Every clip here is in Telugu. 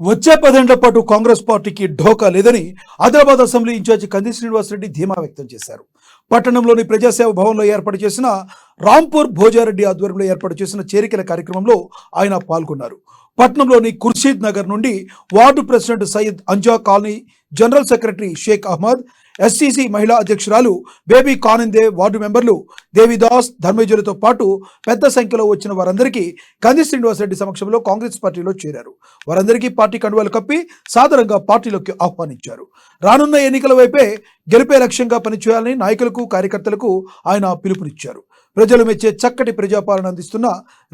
వచ్చే పదేళ్ళ పాటు కాంగ్రెస్ పార్టీకి ఢోకా లేదని ఆదిలాబాద్ అసెంబ్లీ ఇన్ఛార్జి కంది శ్రీనివాసరెడ్డి ధీమా వ్యక్తం చేశారు. పట్టణంలోని ప్రజాసేవ భవన్లో ఏర్పాటు చేసిన రాంపూర్ భోజారెడ్డి ఆధ్వర్యంలో ఏర్పాటు చేసిన చేరికల కార్యక్రమంలో ఆయన పాల్గొన్నారు. పట్నంలోని ఖుర్షీద్ నగర్ నుండి ward president Syed Anja colony general secretary Sheikh Ahmed SCC మహిళా అధ్యక్షురాలు బేబీ కానిందే వార్డు మెంబర్లు దేవిదాస్ ధర్మేజులతో పాటు పెద్ద సంఖ్యలో వచ్చిన వారందరికీ కంది శ్రీనివాసరెడ్డి సమక్షంలో కాంగ్రెస్ పార్టీలో చేరారు. వారందరికీ పార్టీ కండువాలు కప్పి సాదరంగా పార్టీలోకి ఆహ్వానించారు. రానున్న ఎన్నికల వైపే గెలిపే లక్ష్యంగా పనిచేయాలని నాయకులకు కార్యకర్తలకు ఆయన పిలుపునిచ్చారు. ప్రజలు మెచ్చే చక్కటి ప్రజాపాలన అందిస్తున్న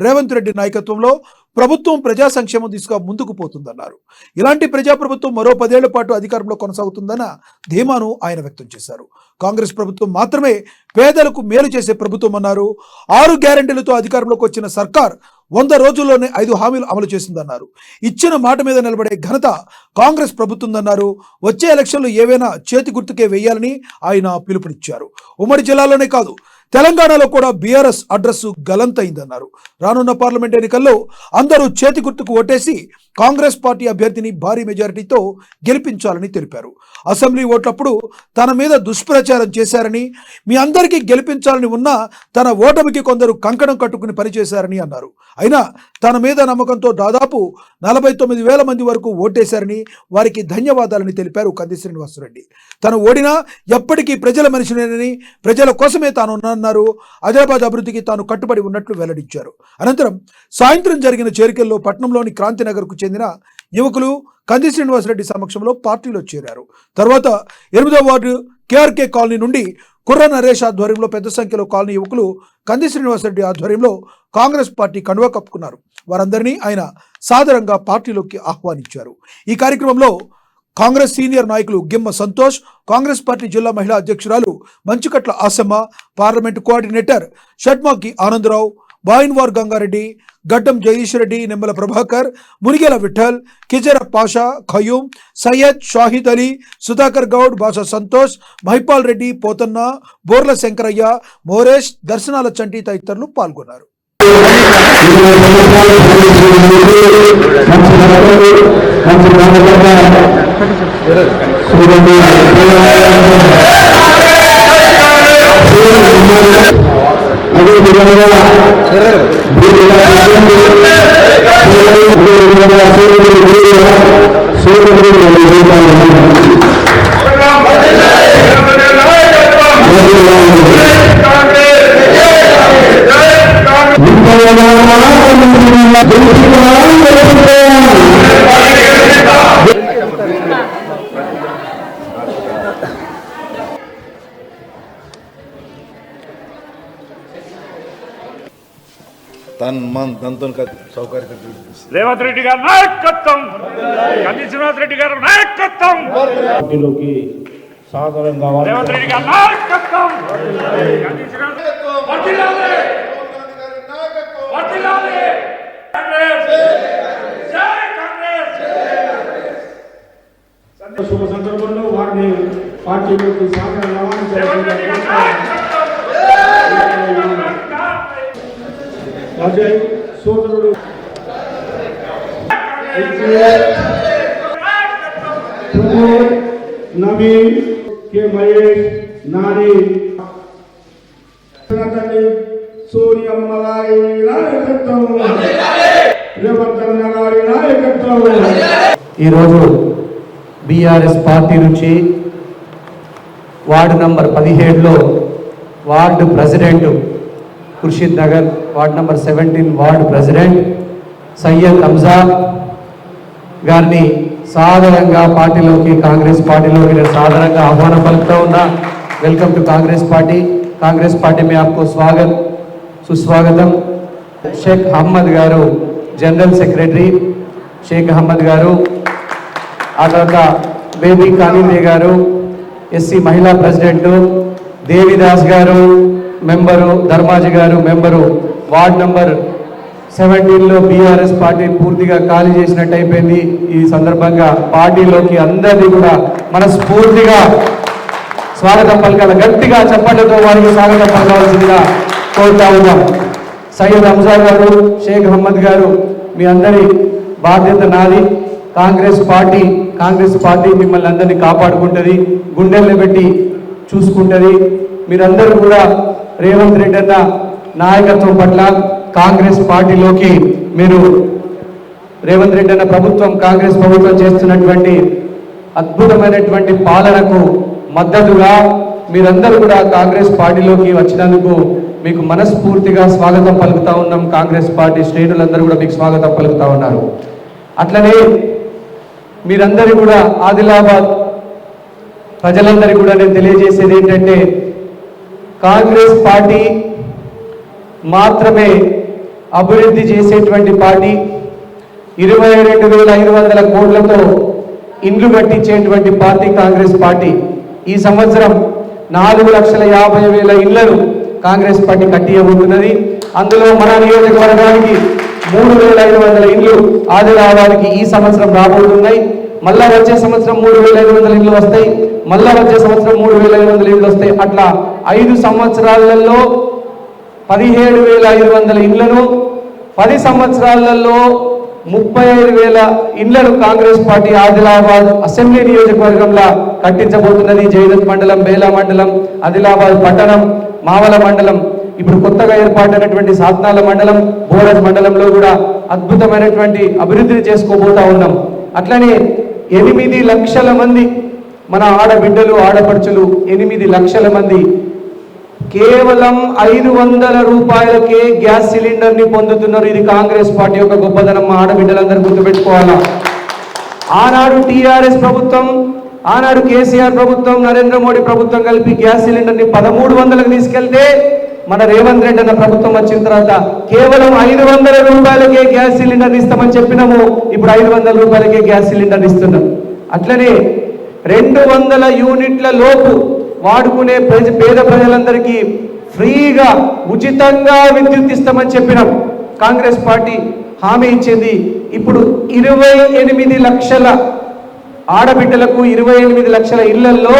రేవంత్ రెడ్డి నాయకత్వంలో ప్రభుత్వం ప్రజా సంక్షేమం దిశగా ముందుకు పోతుందన్నారు. ఇలాంటి ప్రజాప్రభుత్వం మరో పదేళ్ళ పాటు అధికారంలో కొనసాగుతుందన్న ధీమాను ఆయన వ్యక్తం చేశారు. కాంగ్రెస్ ప్రభుత్వం మాత్రమే పేదలకు మేలు చేసే ప్రభుత్వం అన్నారు. ఆరు గ్యారెంటీలతో అధికారంలోకి వచ్చిన సర్కార్ వంద రోజుల్లోనే ఐదు హామీలు అమలు చేసిందన్నారు. ఇచ్చిన మాట మీద నిలబడే ఘనత కాంగ్రెస్ ప్రభుత్వందన్నారు. వచ్చే ఎలక్షన్లు ఏవైనా చేతి గుర్తుకే వేయాలని ఆయన పిలుపునిచ్చారు. ఉమ్మడి జిల్లాలోనే కాదు తెలంగాణలో కూడా బీఆర్ఎస్ అడ్రస్ గలంతైందన్నారు రానున్న పార్లమెంట్ ఎన్నికల్లో అందరూ చేతి గుర్తుకు ఓటేసి కాంగ్రెస్ పార్టీ అభ్యర్థిని భారీ మెజారిటీతో గెలిపించాలని తెలిపారు. అసెంబ్లీ ఓట్లప్పుడు తన మీద దుష్ప్రచారం చేశారని మీ అందరికీ గెలిపించాలని ఉన్నా తన ఓటమికి కొందరు కంకణం కట్టుకుని పనిచేశారని అన్నారు. అయినా తన మీద నమ్మకంతో దాదాపు నలభై తొమ్మిది వేల మంది వరకు ఓటేశారని వారికి ధన్యవాదాలని తెలిపారు కంది శ్రీనివాసరెడ్డి. తను ఓడినా ఎప్పటికీ ప్రజల మనిషినేనని ప్రజల కోసమే తాను అన్నారు ఆదిలాబాద్ అభివృద్ధికి తాను కట్టుబడి ఉన్నట్లు వెల్లడించారు. అనంతరం సాయంత్రం జరిగిన చేరికల్లో పట్నంలోని క్రాంతినగర్కు చెందిన యువకులు కంది శ్రీనివాసరెడ్డి సమక్షంలో పార్టీలో చేరారు. తర్వాత ఎనిమిదో వార్డు కేఆర్కే కాలనీ నుండి కుర్ర నరేష్ ఆధ్వర్యంలో పెద్ద సంఖ్యలో కాలనీ యువకులు కంది శ్రీనివాసరెడ్డి ఆధ్వర్యంలో కాంగ్రెస్ పార్టీ కండువా కప్పుకున్నారు. వారందరినీ ఆయన సాదరంగా పార్టీలోకి ఆహ్వానించారు. ఈ కార్యక్రమంలో కాంగ్రెస్ సీనియర్ నాయకులు గిమ్మ సంతోష్ కాంగ్రెస్ పార్టీ జిల్లా మహిళా అధ్యక్షురాలు మంచుకట్ల ఆసమ్మ పార్లమెంటు కోఆర్డినేటర్ షడ్మాకి ఆనందరావు బాయిన్వార్ గంగారెడ్డి గడ్డం జగదీష్ రెడ్డి నిమ్మల ప్రభాకర్ మునిగేల విఠల్ కిజర పాషా ఖయూం సయ్యద్ షాహిద్ అలీ సుధాకర్ గౌడ్ బాషా సంతోష్ మహిపాల్ రెడ్డి పోతన్న బోర్ల శంకరయ్య మోరేష్ దర్శనాల చంటి తదితరులు పాల్గొన్నారు. అదే విధంగా తను మన దాంతో సౌకర్యం రేవంత్ రెడ్డి గారి నాయకత్వం. శ్రీనివాస్ రెడ్డి గారి నాయకత్వం. పార్టీలోకి సాధారణంగా వారి రేవంత్ రెడ్డి గారి నాయకత్వం కంది శ్రీనివాస్ వర్ధిల్లాలి! వర్ధిల్లాలి! కాంగ్రెస్! జై కాంగ్రెస్! శుభ సందర్భంలో వారిని పార్టీలోకి అజయ్ సోదరుడు నవీన్ కె మహేష్ నాని తల్లి సూర్యమ్మ గారి నాయకత్వం. రేవంత్ గారి నాయకత్వం. ఈరోజు బీఆర్ఎస్ పార్టీ నుంచి వార్డు నంబర్ పదిహేడులో ward president Khurshid Nagar ward number seventeen ward president Syed హంజాబ్ గారిని సాధారణంగా పార్టీలోకి కాంగ్రెస్ పార్టీలోకి నేను సాధారణంగా ఆహ్వానం పలుకుతా ఉన్నా. Welcome to Congress party. Congress party మీ ఆకు స్వాగత్ సుస్వాగతం. షేక్ అహ్మద్ గారు జనరల్ సెక్రటరీ. షేక్ అహ్మద్ గారు ఆ తర్వాత బేబీ కానిందే గారు ఎస్సీ మహిళా ప్రెసిడెంటు దేవిదాస్ గారు మెంబరు ధర్మాజీ గారు మెంబరు వార్డ్ నంబర్ సెవెంటీన్లో బీఆర్ఎస్ పార్టీ పూర్తిగా ఖాళీ చేసినట్టు అయిపోయింది. ఈ సందర్భంగా పార్టీలోకి అందరినీ కూడా మనస్ఫూర్తిగా స్వాగతం పలకాల. గట్టిగా చప్పట్లతో వారికి స్వాగతం పలకాల్సిందిగా కోరుతా ఉన్నాం. సయ్యద్ రంజాన్ గారు షేక్ అహ్మద్ గారు మీ అందరి బాధ్యత నాది. కాంగ్రెస్ పార్టీ కాంగ్రెస్ పార్టీ మిమ్మల్ని అందరినీ కాపాడుకుంటుంది గుండెల్లో పెట్టి చూసుకుంటుంది. మీరందరూ కూడా రేవంత్ రెడ్డి అన్న నాయకత్వం పట్ల కాంగ్రెస్ పార్టీలోకి మీరు రేవంత్ రెడ్డి అన్న ప్రభుత్వం కాంగ్రెస్ ప్రభుత్వం చేస్తున్నటువంటి అద్భుతమైనటువంటి పాలనకు మద్దతుగా మీరందరూ కూడా కాంగ్రెస్ పార్టీలోకి వచ్చినందుకు మీకు మనస్ఫూర్తిగా స్వాగతం పలుకుతా ఉన్నాం. కాంగ్రెస్ పార్టీ శ్రేణులందరూ కూడా మీకు స్వాగతం పలుకుతా ఉన్నారు. అట్లనే మీరందరూ కూడా ఆదిలాబాద్ ప్రజలందరికీ కూడా నేను తెలియజేసేది ఏంటంటే కాంగ్రెస్ పార్టీ మాత్రమే అభివృద్ధి చేసేటువంటి పార్టీ ఇరవై రెండు వేల ఐదు వందల కోట్లతో ఇండ్లు కట్టించేటువంటి పార్టీ కాంగ్రెస్ పార్టీ. ఈ సంవత్సరం నాలుగు లక్షల యాభై వేల ఇళ్ళను కాంగ్రెస్ పార్టీ కట్టియబోతున్నది. అందులో మన నియోజకవర్గానికి మూడు వేల ఐదు వందల ఇండ్లు ఆదిలాబాద్కి ఈ సంవత్సరం రాబోతున్నాయి. మళ్ళా వచ్చే సంవత్సరం మూడు వేల ఐదు వందల ఇండ్లు వస్తాయి. మళ్ళా వచ్చే సంవత్సరం మూడు వేల ఐదు వందల ఇండ్లు వస్తాయి. అట్లా ఐదు సంవత్సరాలలో పదిహేడు వేల ఐదు వందల ఇండ్లను పది సంవత్సరాలలో ముప్పై ఐదు వేల ఇండ్లను కాంగ్రెస్ పార్టీ ఆదిలాబాద్ అసెంబ్లీ నియోజకవర్గంలో కట్టించబోతున్నది. జైదత్ మండలం బేలా మండలం ఆదిలాబాద్ పట్టణం మావల మండలం ఇప్పుడు కొత్తగా ఏర్పాటైనటువంటి సాధనాల మండలం బోరజ్ మండలంలో కూడా అద్భుతమైనటువంటి అభివృద్ధిని చేసుకోబోతా ఉన్నాం. అట్లనే ఎనిమిది లక్షల మంది మన ఆడబిడ్డలు ఆడపడుచులు ఎనిమిది లక్షల మంది కేవలం ఐదు వందల రూపాయలకే గ్యాస్ సిలిండర్ని పొందుతున్నారు. ఇది కాంగ్రెస్ పార్టీ యొక్క గొప్పదనం. మా ఆడబిడ్డలందరూ గుర్తుపెట్టుకోవాలా? ఆనాడు టిఆర్ఎస్ ప్రభుత్వం ఆనాడు కేసీఆర్ ప్రభుత్వం నరేంద్ర మోడీ ప్రభుత్వం కలిపి గ్యాస్ సిలిండర్ని పదమూడు వందలకు తీసుకెళ్తే మన రేవంత్ రెడ్డి అన్న ప్రభుత్వం వచ్చిన తర్వాత కేవలం ఐదు వందల రూపాయలకే గ్యాస్ సిలిండర్ ఇస్తామని చెప్పినాము. ఇప్పుడు ఐదు వందల రూపాయలకే గ్యాస్ సిలిండర్ ఇస్తున్నాం. అట్లనే రెండు వందల యూనిట్ల లోపు వాడుకునే ప్రజ పేద ప్రజలందరికీ ఫ్రీగా ఉచితంగా విద్యుత్ ఇస్తామని చెప్పినాం. కాంగ్రెస్ పార్టీ హామీ ఇచ్చింది ఇప్పుడు ఇరవై ఎనిమిది లక్షల ఆడబిడ్డలకు ఇరవై ఎనిమిది లక్షల ఇళ్ళలో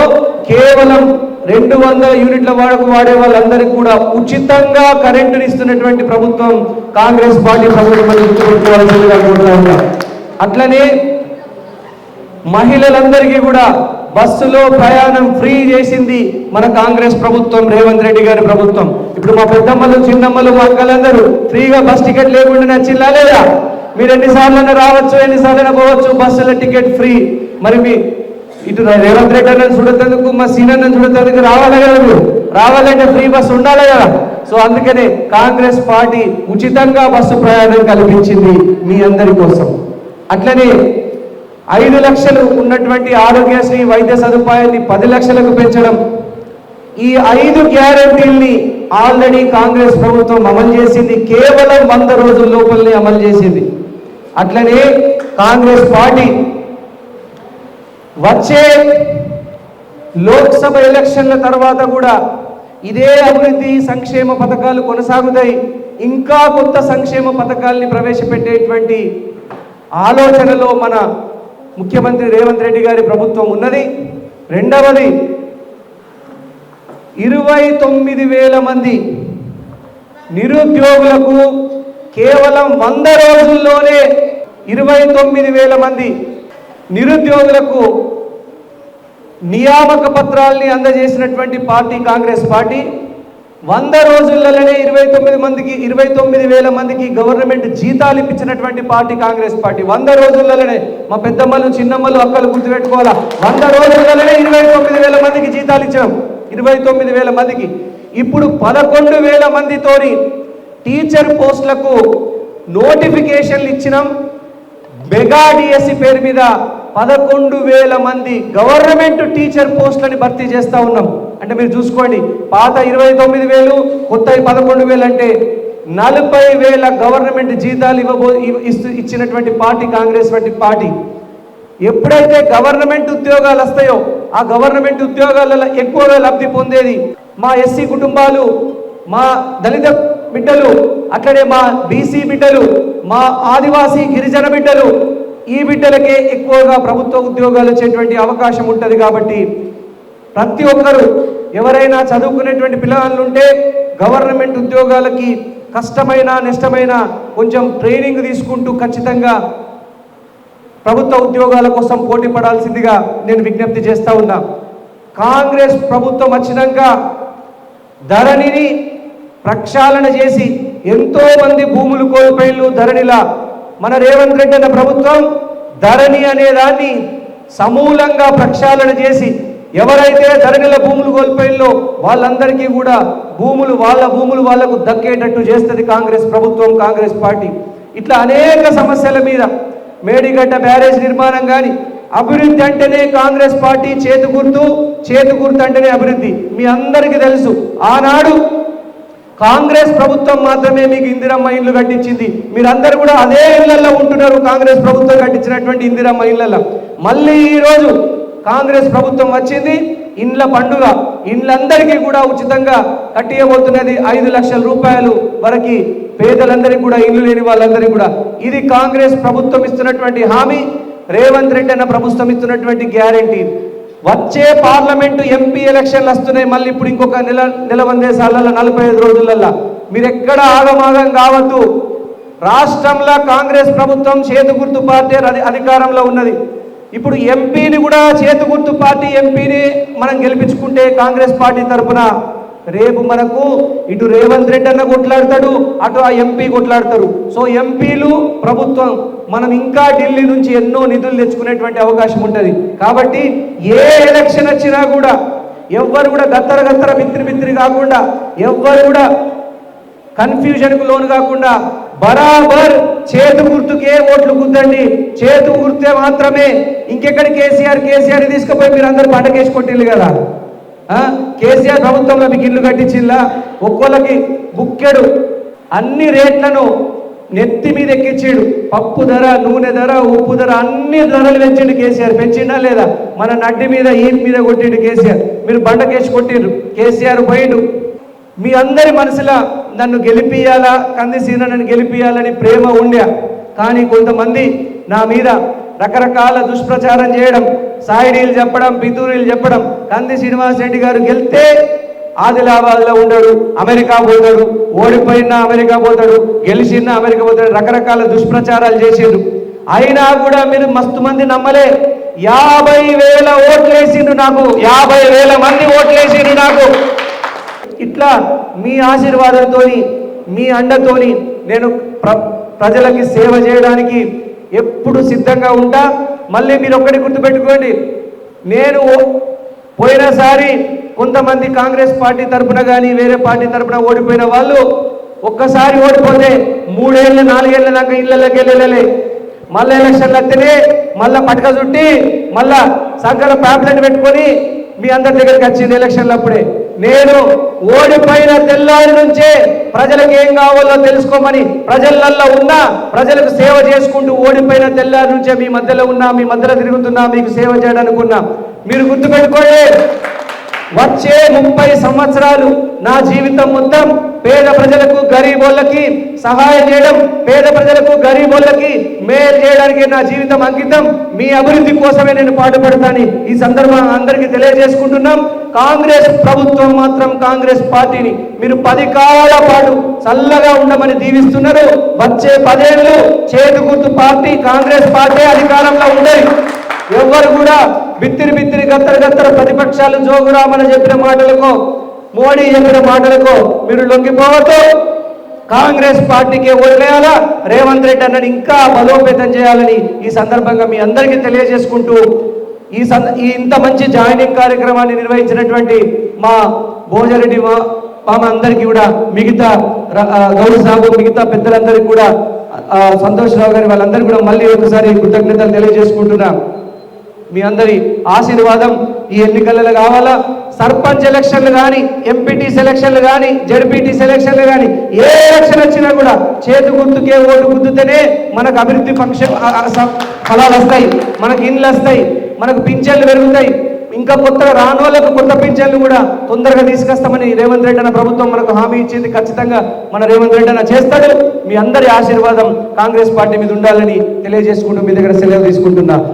కేవలం రెండు వందల యూనిట్ల వరకు వాడే వాళ్ళందరికీ కూడా ఉచితంగా కరెంటుని ఇస్తున్నటువంటి ప్రభుత్వం కాంగ్రెస్ పార్టీ ప్రభుత్వం అట్లనే మహిళలందరికీ కూడా బస్సులో ప్రయాణం ఫ్రీ చేసింది మన కాంగ్రెస్ ప్రభుత్వం రేవంత్ రెడ్డి గారి ప్రభుత్వం. ఇప్పుడు మా పెద్దమ్మలు చిన్నమ్మలు మా అక్కలందరూ ఫ్రీగా బస్ టికెట్ లేకుండా నచ్చిందా లేదా? మీరు ఎన్నిసార్లు రావచ్చు ఎన్నిసార్లు పోవచ్చు బస్సుల టికెట్ ఫ్రీ. మరి మీ ఇటు రేవంత్ రెడ్డి అన్న చూడేందుకు మా సీనియర్ చూడేందుకు రావాలి కదా మీరు? రావాలంటే ఫ్రీ బస్సు ఉండాలి కదా? సో అందుకనే కాంగ్రెస్ పార్టీ ఉచితంగా బస్సు ప్రయాణం కల్పించింది మీ అందరి కోసం. అట్లనే ఐదు లక్షలు ఉన్నటువంటి ఆరోగ్యశ్రీ వైద్య సదుపాయాన్ని పది లక్షలకు పెంచడం ఈ ఐదు గ్యారంటీల్ని ఆల్రెడీ కాంగ్రెస్ ప్రభుత్వం అమలు చేసింది కేవలం వంద రోజుల లోపలనే అమలు చేసింది. అట్లనే కాంగ్రెస్ పార్టీ వచ్చే లోక్సభ ఎలక్షన్ల తర్వాత కూడా ఇదే అభివృద్ధి సంక్షేమ పథకాలు కొనసాగుతాయి. ఇంకా కొత్త సంక్షేమ పథకాల్ని ప్రవేశపెట్టేటువంటి ఆలోచనలో మన ముఖ్యమంత్రి రేవంత్ రెడ్డి గారి ప్రభుత్వం ఉన్నది. రెండవది ఇరవై తొమ్మిది వేల మంది నిరుద్యోగులకు కేవలం వంద రోజుల్లోనే ఇరవై తొమ్మిది వేల మంది నిరుద్యోగులకు నియామక పత్రాల్ని అందజేసినటువంటి పార్టీ కాంగ్రెస్ పార్టీ వంద రోజులలోనే ఇరవై తొమ్మిది మందికి ఇరవై తొమ్మిది వేల మందికి గవర్నమెంట్ జీతాలు ఇప్పించినటువంటి పార్టీ కాంగ్రెస్ పార్టీ. వంద రోజులలోనే మా పెద్దమ్మలు చిన్నమ్మలు అక్కలు గుర్తుపెట్టుకోవాలా? వంద రోజులలోనే ఇరవై తొమ్మిది వేల మందికి జీతాలు ఇచ్చాం. ఇరవై తొమ్మిది వేల మందికి. ఇప్పుడు పదకొండు వేల మందితోని టీచర్ పోస్టులకు నోటిఫికేషన్లు ఇచ్చినాం. మెగా డిఎస్సి పేరు మీద పదకొండు వేల మంది గవర్నమెంట్ టీచర్ పోస్టులని భర్తీ చేస్తా ఉన్నాం. అంటే మీరు చూసుకోండి పాత ఇరవై తొమ్మిది వేలు కొత్త పదకొండు వేలు అంటే నలభై వేల గవర్నమెంట్ జీతాలు ఇవ్వబో ఇస్తూ ఇచ్చినటువంటి పార్టీ కాంగ్రెస్ వంటి పార్టీ. ఎప్పుడైతే గవర్నమెంట్ ఉద్యోగాలు వస్తాయో ఆ గవర్నమెంట్ ఉద్యోగాలలో ఎక్కువగా లబ్ధి పొందేది మా ఎస్సీ కుటుంబాలు మా దళిత బిడ్డలు అట్లనే మా బీసీ బిడ్డలు మా ఆదివాసీ గిరిజన బిడ్డలు ఈ బిడ్డలకే ఎక్కువగా ప్రభుత్వ ఉద్యోగాలు వచ్చేటువంటి అవకాశం ఉంటుంది కాబట్టి ప్రతి ఒక్కరు ఎవరైనా చదువుకునేటువంటి పిల్లలు ఉంటే గవర్నమెంట్ ఉద్యోగాలకి కష్టమైన నష్టమైన కొంచెం ట్రైనింగ్ తీసుకుంటూ ఖచ్చితంగా ప్రభుత్వ ఉద్యోగాల కోసం పోటీ పడాల్సిందిగా నేను విజ్ఞప్తి చేస్తూ ఉన్నా. కాంగ్రెస్ ప్రభుత్వం వచ్చినాక ధరణిని ప్రక్షాళన చేసి ఎంతో మంది భూములు కోల్పోయిళ్ళు ధరణిలా మన రేవంత్ రెడ్డి అన్న ప్రభుత్వం ధరణి అనే దాన్ని సమూలంగా ప్రక్షాళన చేసి ఎవరైతే ధరణిల భూములు కోల్పోయిల్లో వాళ్ళందరికీ కూడా భూములు వాళ్ళ భూములు వాళ్ళకు దక్కేటట్టు చేస్తుంది కాంగ్రెస్ ప్రభుత్వం కాంగ్రెస్ పార్టీ. ఇట్లా అనేక సమస్యల మీద మేడిగడ్డ బ్యారేజ్ నిర్మాణం కానీ అభివృద్ధి అంటేనే కాంగ్రెస్ పార్టీ చేతి గుర్తు చేతు గుర్తు అంటేనే అభివృద్ధి. మీ అందరికీ తెలుసు ఆనాడు కాంగ్రెస్ ప్రభుత్వం మాత్రమే మీకు ఇందిరమ్మ ఇల్లు కట్టించింది. మీరందరూ కూడా అదే ఇళ్ళలో ఉంటున్నారు కాంగ్రెస్ ప్రభుత్వం కట్టించినటువంటి ఇందిరమ్మ ఇళ్ళలో మళ్ళీ ఈరోజు కాంగ్రెస్ ప్రభుత్వం వచ్చింది. ఇండ్ల పండుగ. ఇండ్లందరికీ కూడా ఉచితంగా కట్టియబోతున్నది ఐదు లక్షల రూపాయలు వరకు పేదలందరికీ కూడా ఇల్లు లేని వాళ్ళందరికీ కూడా. ఇది కాంగ్రెస్ ప్రభుత్వం ఇస్తున్నటువంటి హామీ. రేవంత్ రెడ్డి అన్న ప్రభుత్వం ఇస్తున్నటువంటి గ్యారంటీ. వచ్చే పార్లమెంటు ఎంపీ ఎలక్షన్లు వస్తున్నాయి. మళ్ళీ ఇప్పుడు ఇంకొక నెల నెల వందేసాలలో నలభై ఐదు రోజులల్లో. మీరు ఎక్కడ ఆగమాగం కావద్దు. రాష్ట్రంలో కాంగ్రెస్ ప్రభుత్వం చేతుగుర్తు పార్టీ అధికారంలో ఉన్నది. ఇప్పుడు ఎంపీని కూడా చేతుగుర్తు పార్టీ ఎంపీని మనం గెలిపించుకుంటే కాంగ్రెస్ పార్టీ తరపున రేపు మనకు ఇటు రేవంత్ రెడ్డి అన్న కొట్లాడతాడు అటు ఆ ఎంపీ కొట్లాడతారు. సో ఎంపీలు ప్రభుత్వం మనం ఇంకా ఢిల్లీ నుంచి ఎన్నో నిధులు తెచ్చుకునేటువంటి అవకాశం ఉంటుంది. కాబట్టి ఏ ఎలక్షన్ వచ్చినా కూడా ఎవ్వరు కూడా గత్తర గత్తర మిత్రి మిత్రి కాకుండా ఎవ్వరు కూడా కన్ఫ్యూజన్కు లోను కాకుండా బరాబర్ చేతు గుర్తుకే ఓట్లు గుద్దండి. చేతు గుర్తే మాత్రమే ఇంకెక్కడ కేసీఆర్ కేసీఆర్ తీసుకుపోయి మీరు అందరు పండగేసి కొట్టిల్లు కదా. కేసీఆర్ ప్రభుత్వంలో మీకు ఇల్లు కట్టించిల్లా? ఒక్కోళ్ళకి బుక్కెడు. అన్ని రేట్లను నెత్తి మీద ఎక్కించాడు. పప్పు ధర నూనె ధర ఉప్పు ధర అన్ని ధరలు పెంచిండు కేసీఆర్. పెంచిండా లేదా? మన నడ్డి మీద ఈ మీద కొట్టిండు కేసీఆర్. మీరు బండకేసి కొట్టిండ్రు. కేసీఆర్ పోయిండు. మీ అందరి మనసులో నన్ను గెలిపియాలా కందిసీన నన్ను గెలిపియాలని ప్రేమ ఉండే. కానీ కొంతమంది నా మీద రకరకాల దుష్ప్రచారం చేయడం సాయిడీలు చెప్పడం పితూరీలు చెప్పడం కంది శ్రీనివాస్ రెడ్డి గారు గెలితే ఆదిలాబాద్లో ఉండడు అమెరికా పోతాడు ఓడిపోయినా అమెరికా పోతాడు గెలిచినా అమెరికా పోతాడు రకరకాల దుష్ప్రచారాలు చేసిండు అయినా కూడా మీరు మస్తు మంది నమ్మలే. యాభై వేల ఓట్లు నాకు యాభై వేల మంది ఓట్లేసిండు నాకు. ఇట్లా మీ ఆశీర్వాదంతోని మీ అండతోని నేను ప్ర ప్రజలకి సేవ చేయడానికి ఎప్పుడు సిద్ధంగా ఉంటా? మళ్ళీ మీరు ఒక్కటి గుర్తుపెట్టుకోండి. నేను పోయినసారి కొంతమంది కాంగ్రెస్ పార్టీ తరపున కానీ వేరే పార్టీ తరపున ఓడిపోయిన వాళ్ళు ఒక్కసారి ఓడిపోతే మూడేళ్ళు నాలుగేళ్ళ దాకా ఇళ్ళకి వెళ్ళలే మళ్ళీ ఎలక్షన్లు వస్తేనే మళ్ళా పటక చుట్టి మళ్ళా సంకల ప్యాంప్లెట్ పెట్టుకొని మీ అందరి దగ్గరికి వచ్చింది ఎలక్షన్లు అప్పుడే నేను ఓడిపోయిన తెల్లారి నుంచే ప్రజలకు ఏం కావాలో తెలుసుకోమని ప్రజలల్లో ఉన్నా ప్రజలకు సేవ చేసుకుంటూ ఓడిపోయిన తెల్లారి నుంచే మీ మధ్యలో ఉన్నా మీ మధ్యలో తిరుగుతున్నా మీకు సేవ చేయడానికి ఉన్నా మీరు గుర్తుపెట్టుకోండి. వచ్చే ముప్పై సంవత్సరాలు నా జీవితం మొత్తం పేద ప్రజలకు గరీబోళ్ళకి సహాయం చేయడం పేద ప్రజలకు గరీబోళ్ళకి మేలు చేయడానికి నా జీవితం అంకితం. మీ అభివృద్ధి కోసమే నేను పాటుపడతాను ఈ సందర్భం అందరికీ తెలియజేసుకుంటున్నాం. కాంగ్రెస్ ప్రభుత్వం మాత్రం కాంగ్రెస్ పార్టీని మీరు పది కాలాల పాటు చల్లగా ఉండమని దీవిస్తున్నారు. వచ్చే పదేళ్ళు చేతి గుర్తు పార్టీ కాంగ్రెస్ పార్టీ అధికారంలో ఉండేది. ఎవ్వరు కూడా బిత్తిరి బిత్తిరి గత్తర గత్తర ప్రతిపక్షాలు జోగురామని చెప్పిన మాటలకు మోడీ చెప్పిన మాటలకు మీరు లొంగిపోవద్దు. కాంగ్రెస్ పార్టీకి ఓట్లేయాలా? రేవంత్ రెడ్డి అన్నని ఇంకా బలోపేతం చేయాలని ఈ సందర్భంగా మీ అందరికీ తెలియజేసుకుంటూ ఈ సంద ఈ ఇంత మంచి జాయినింగ్ కార్యక్రమాన్ని నిర్వహించినటువంటి మా భోజరెడ్డి మా మామ అందరికీ కూడా మిగతా గౌరవ సాగు మిగతా పెద్దలందరికీ కూడా సంతోష్ రావు గారి వాళ్ళందరికీ కూడా మళ్ళీ ఒకసారి కృతజ్ఞతలు తెలియజేసుకుంటున్నా. మీ అందరి ఆశీర్వాదం ఈ ఎన్నికలలో కావాలా? సర్పంచ్ ఎలక్షన్లు కానీ ఎంపీటీ సెలక్షన్లు కానీ జడ్పీటీ సెలక్షన్లు కానీ ఏ ఎలక్షన్ వచ్చినా కూడా చేతి గుర్తుకే ఓటు గుద్దుతేనే మనకు అభివృద్ధి పక్ష ఫలాలు వస్తాయి మనకు ఇండ్లు వస్తాయి మనకు పింఛన్లు పెరుగుతాయి. ఇంకా కొత్తగా రానోళ్ళకు కొత్త పింఛన్లు కూడా తొందరగా తీసుకొస్తామని రేవంత్ రెడ్డి అన్న ప్రభుత్వం మనకు హామీ ఇచ్చింది. ఖచ్చితంగా మన రేవంత్ రెడ్డి అన్న చేస్తాడు. మీ అందరి ఆశీర్వాదం కాంగ్రెస్ పార్టీ మీద ఉండాలని తెలియజేసుకుంటూ మీ దగ్గర సెలవు తీసుకుంటున్నా.